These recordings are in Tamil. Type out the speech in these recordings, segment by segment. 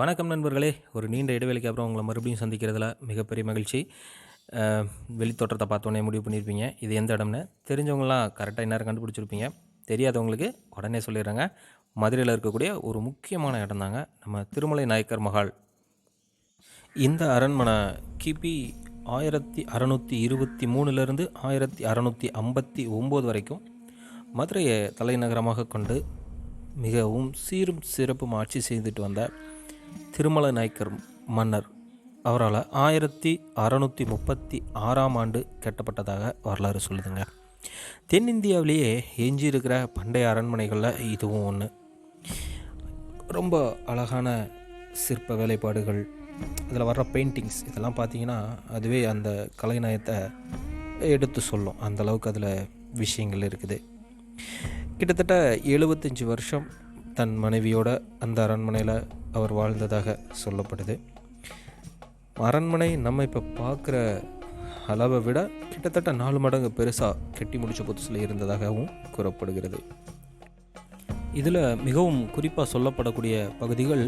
வணக்கம் நண்பர்களே. ஒரு நீண்ட இடைவெளிக்கு அப்புறம் உங்களை மறுபடியும் சந்திக்கிறதுல மிகப்பெரிய மகிழ்ச்சி. வெளித்தோட்டத்தை வெளித்தோற்றத்தை பார்த்தோன்னே முடிவு பண்ணியிருப்பீங்க இது எந்த இடம்னு தெரிஞ்சவங்களாம் கரெக்டாக இந்நேரம் கண்டுபிடிச்சிருப்பீங்க. தெரியாதவங்களுக்கு உடனே சொல்லிடுறேங்க. மதுரையில் இருக்கக்கூடிய ஒரு முக்கியமான இடம் தாங்க நம்ம திருமலை நாயக்கர் மஹால். இந்த அரண்மனை கிபி ஆயிரத்தி அறநூற்றி இருபத்தி மூணுலேருந்து ஆயிரத்தி அறநூற்றி ஐம்பத்தி ஒம்பது வரைக்கும் மதுரையை தலைநகரமாக கொண்டு மிகவும் சீரும் சிறப்பும் ஆட்சி செய்துட்டு வந்த திருமல நாயக்கர் மன்னர். அவரால் ஆயிரத்தி அறநூற்றி முப்பத்தி ஆறாம் ஆண்டு கட்டப்பட்டதாக வரலாறு சொல்லுதுங்க. தென்னிந்தியாவிலேயே எஞ்சியிருக்கிற பண்டைய அரண்மனைகளில் இதுவும் ஒன்று ரொம்ப அழகான சிற்ப வேலைப்பாடுகள் இதில் வர்ற பெயிண்டிங்ஸ் இதெல்லாம் பார்த்தீங்கன்னா அதுவே அந்த கலைநயத்தை எடுத்து சொல்லும். அந்தளவுக்கு அதில் விஷயங்கள் இருக்குது. கிட்டத்தட்ட எழுபத்தஞ்சி வருஷம் தன் மனைவியோட அந்த அரண்மனையில் அவர் வாழ்ந்ததாக சொல்லப்படுது. அரண்மனை நம்ம இப்போ பார்க்குற அளவை விட கிட்டத்தட்ட நாலு மடங்கு பெருசாக கெட்டி முடிச்ச புதுசில் இருந்ததாகவும் கூறப்படுகிறது. இதில் மிகவும் குறிப்பாக சொல்லப்படக்கூடிய பகுதிகள்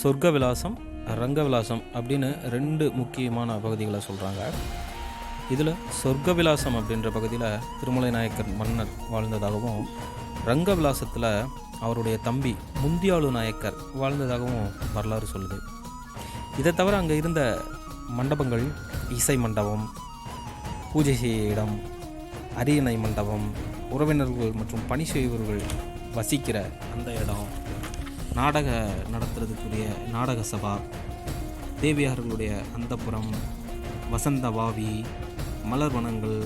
சொர்க்க விலாசம் ரங்க விலாசம் அப்படின்னு ரெண்டு முக்கியமான பகுதிகளை சொல்கிறாங்க இதில் சொர்க்க விலாசம் அப்படின்ற பகுதியில் திருமலை நாயக்கர் மன்னர் வாழ்ந்ததாகவும் ரங்க விலாசத்தில் அவருடைய தம்பி முந்தியாளு நாயக்கர் வாழ்ந்ததாகவும் வரலாறு சொல்லுது. இதை தவிர அங்கே இருந்த மண்டபங்கள் இசை மண்டபம் பூஜை செய்ய இடம் அரியணை மண்டபம் உறவினர்கள் மற்றும் பணி செய்வர்கள் வசிக்கிற அந்த இடம் நாடக நடத்துறதுக்குரிய நாடக சபா தேவியார்களுடைய அந்தப்புறம் வசந்த வாவி மலர் வனங்கள்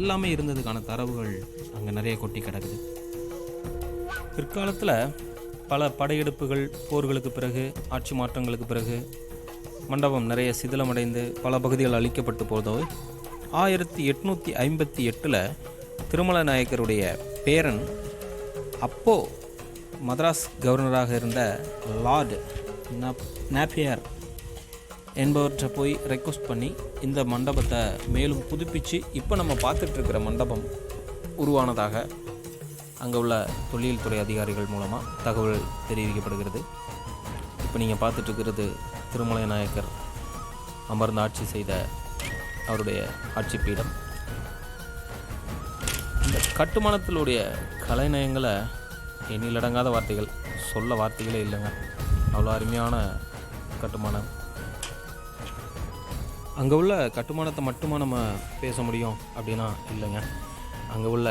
எல்லாமே இருந்ததுக்கான தரவுகள் அங்கே நிறைய கொட்டி கிடக்குது. பிற்காலத்தில் பல படையெடுப்புகள் போர்களுக்கு பிறகு ஆட்சி மாற்றங்களுக்கு பிறகு மண்டபம் நிறைய சிதிலமடைந்து பல பகுதிகள் அழிக்கப்பட்டு போதோ ஆயிரத்தி எட்நூற்றி ஐம்பத்தி எட்டில் திருமல நாயக்கருடைய பேரன் அப்போ மദ്രാஸ் கவர்னராக இருந்த லார்டு நப் நாப்பியர் என்பவற்றை போய் ரெக்வஸ்ட் பண்ணி இந்த மண்டபத்தை மேலும் புதுப்பித்து இப்போ நம்ம பார்த்துட்ருக்கிற மண்டபம் உருவானதாக அங்கே உள்ள தொழில் துறை அதிகாரிகள் மூலமாக தகவல் தெரிவிக்கப்படுகிறது. இப்போ நீங்கள் பார்த்துட்ருக்கிறது திருமலை நாயக்கர் அமர்ந்து ஆட்சி செய்த அவருடைய ஆட்சி பீடம். இந்த கட்டுமானத்தினுடைய கலைநயங்களை எண்ணிலடங்காத வார்த்தைகள் சொல்ல வார்த்தைகளே இல்லைங்க. அவ்வளோ அருமையான கட்டுமானம். அங்கே உள்ள கட்டுமானத்தை மட்டுமா நம்ம பேச முடியும் அப்படின்னா இல்லைங்க. அங்கே உள்ள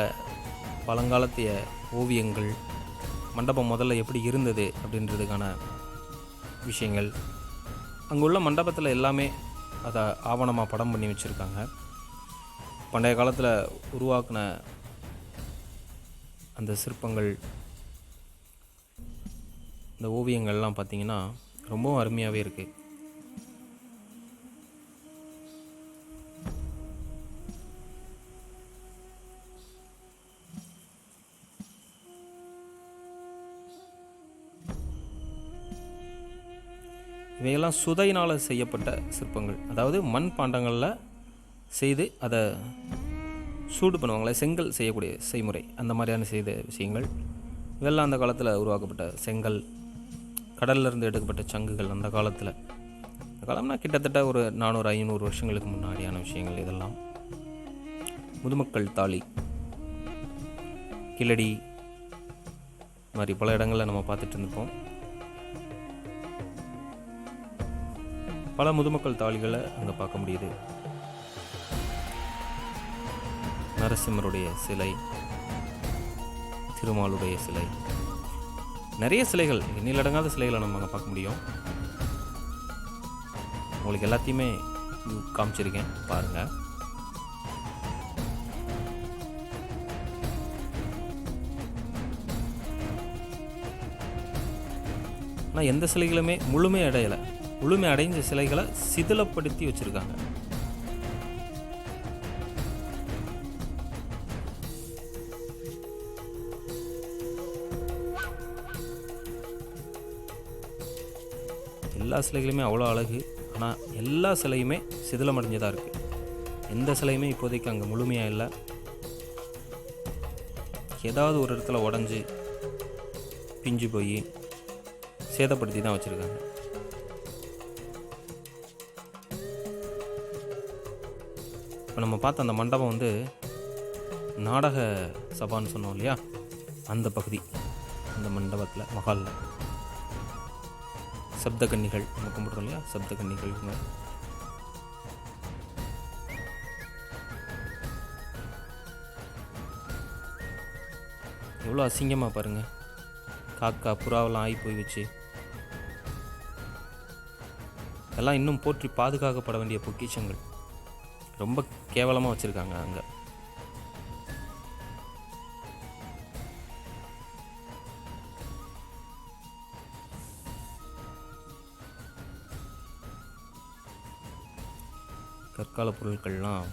பழங்காலத்திய ஓவியங்கள் மண்டபம் முதல்ல எப்படி இருந்தது அப்படின்றதுக்கான விஷயங்கள். அங்கே உள்ள மண்டபத்தில் எல்லாமே அதை ஆவணமாக படம் பண்ணி வச்சுருக்காங்க. பண்டைய காலத்தில் உருவாக்கின அந்த சிற்பங்கள் இந்த ஓவியங்கள்லாம் பார்த்திங்கன்னா ரொம்பவும் அருமையாகவே இருக்குது இவையெல்லாம் சுதையினால் செய்யப்பட்ட சிற்பங்கள். அதாவது மண் பாண்டங்களில் செய்து அதை சூடு பண்ணுவாங்களே செங்கல் செய்யக்கூடிய செய்முறை. அந்த மாதிரியான செய்த விஷயங்கள். இதெல்லாம் அந்த காலத்தில் உருவாக்கப்பட்ட செங்கல் கடல்லிருந்து எடுக்கப்பட்ட சங்குகள் அந்த காலத்தில். அந்த காலம்னா கிட்டத்தட்ட ஒரு நானூறு ஐநூறு வருஷங்களுக்கு முன்னாடியான விஷயங்கள் இதெல்லாம். முதுமக்கள் தாலி கிளடி மாதிரி பல இடங்களில் நம்ம பார்த்துட்டு இருந்திருப்போம். பல முதுமக்கள் தாளிகளை அங்கே பார்க்க முடியுது. நரசிம்மருடைய சிலை திருமாலுடைய சிலை. நிறைய சிலைகள் எண்ணிலடங்காத சிலைகளை நம்ம அங்கே பார்க்க முடியும். உங்களுக்கு எல்லாத்தையுமே காமிச்சிருக்கேன் பாருங்கள் ஆனால் எந்த சிலைகளுமே முழுமை அடையலை. முழுமை அடைஞ்ச சிலைகளை சிதிலப்படுத்தி வச்சுருக்காங்க. எல்லா சிலைகளுமே அவ்வளோ அழகு ஆனால் எல்லா சிலையுமே சிதிலமடைஞ்சதாக இருக்குது எந்த சிலையுமே இப்போதைக்கு அங்கே முழுமையாக இல்லை. ஏதாவது ஒரு இடத்துல உடஞ்சி பிஞ்சு போய் சேதப்படுத்தி தான் வச்சுருக்காங்க. இப்போ நம்ம பார்த்த அந்த மண்டபம் வந்து நாடக சபான்னு சொன்னோம் இல்லையா? அந்த பகுதி அந்த மண்டபத்தில் மகாலில் சப்த கன்னிகள் நம்ம கும்பிட்றோம் இல்லையா? சப்த கன்னிகள் இவங்க எவ்வளோ அசிங்கமாக பாருங்கள் காக்கா புறாவெல்லாம் ஆகி போய் வச்சு. எல்லாம் இன்னும் போற்றி பாதுகாக்கப்பட வேண்டிய பொக்கிஷங்கள். ரொம்ப கேவலமாக வச்சுருக்காங்க அங்கே. கற்கால பொருட்கள்லாம்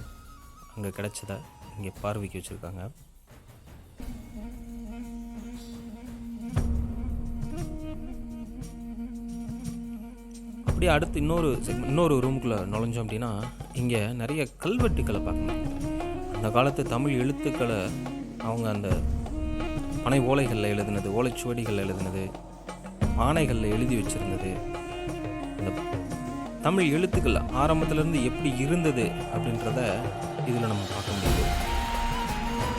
அங்கே கிடச்சதை இங்கே பார்வைக்கு வச்சுருக்காங்க. அப்படியே அடுத்து இன்னொரு இன்னொரு ரூமுக்குள்ளே நுழைஞ்சோம் அப்படின்னா இங்கே நிறைய கல்வெட்டுக்களை பார்க்கணும் அந்த காலத்து தமிழ் எழுத்துக்களை அவங்க அந்த பனை ஓலைகளில் எழுதுனது ஓலைச்சுவடிகளில் எழுதுனது பானைகளில் எழுதி வச்சிருந்தது. அந்த தமிழ் எழுத்துக்கள் ஆரம்பத்துலேருந்து எப்படி இருந்தது அப்படின்றத இதில் நம்ம பார்க்க முடியுது.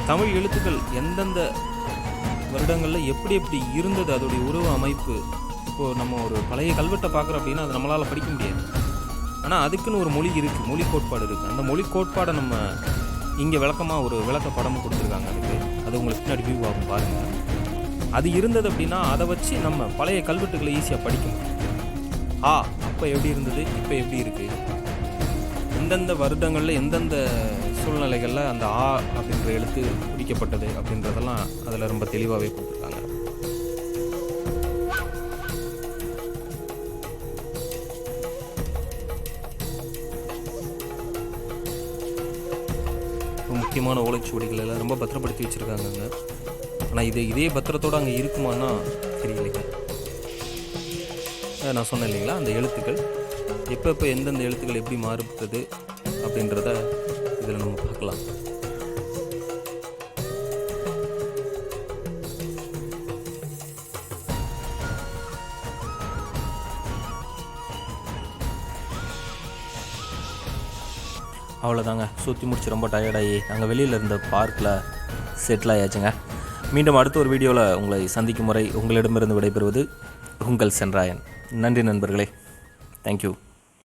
தமிழ் எழுத்துக்கள் எந்தெந்த வருடங்களில் எப்படி எப்படி இருந்தது அதோடைய உருவ அமைப்பு இப்போது நம்ம ஒரு பழைய கல்வெட்டை பார்க்குறோம் அப்படின்னா அது நம்மளால் படிக்க முடியாது. ஆனால் அதுக்குன்னு ஒரு மொழி இருக்குது மொழி கோட்பாடு இருக்குது அந்த மொழி கோட்பாடை நம்ம இங்கே விளக்கமாக ஒரு விளக்க படமும் கொடுத்துருக்காங்க அதுக்கு. அது உங்களுக்கு பின்னாடி வியூ ஆகும் பாருங்கள் அது இருந்தது அப்படின்னா அதை வச்சு நம்ம பழைய கல்வெட்டுகளை ஈஸியாக படிக்க முடியும். ஆ அப்போ எப்படி இருந்தது? இப்போ எப்படி இருக்குது எந்தெந்த வருடங்களில் எந்தெந்த சூழ்நிலைகளில் அந்த ஆ அப்படின்ற எழுத்து பிடிக்கப்பட்டது அப்படின்றதெல்லாம் அதில் ரொம்ப தெளிவாகவே கொடுத்துருக்காங்க. முக்கியமான ஓலைச்சுவடிகள் எல்லாம் ரொம்ப பத்திரப்படுத்தி வச்சுருக்காங்க அங்கே. ஆனால் இது இதே பத்திரத்தோடு அங்கே இருக்குமான்னா தெரியலைங்க. நான் சொன்னேன் இல்லைங்களா அந்த எழுத்துக்கள். எப்போ எப்போ எந்தெந்த எழுத்துக்கள் எப்படி மாறுபட்டது அப்படின்றத இதில் நம்ம பார்க்கலாம். அவ்வளோதாங்க சுற்றி முடிச்சு ரொம்ப டயர்டாகி நாங்கள் வெளியில் இருந்த பார்க்கில் செட்டில் ஆயாச்சுங்க. மீண்டும் அடுத்த ஒரு வீடியோவில் உங்களை சந்திக்கும் முறை உங்களிடமிருந்து விடைபெறுவது உங்கள் சென்றாயன். நன்றி நண்பர்களே. தேங்க்யூ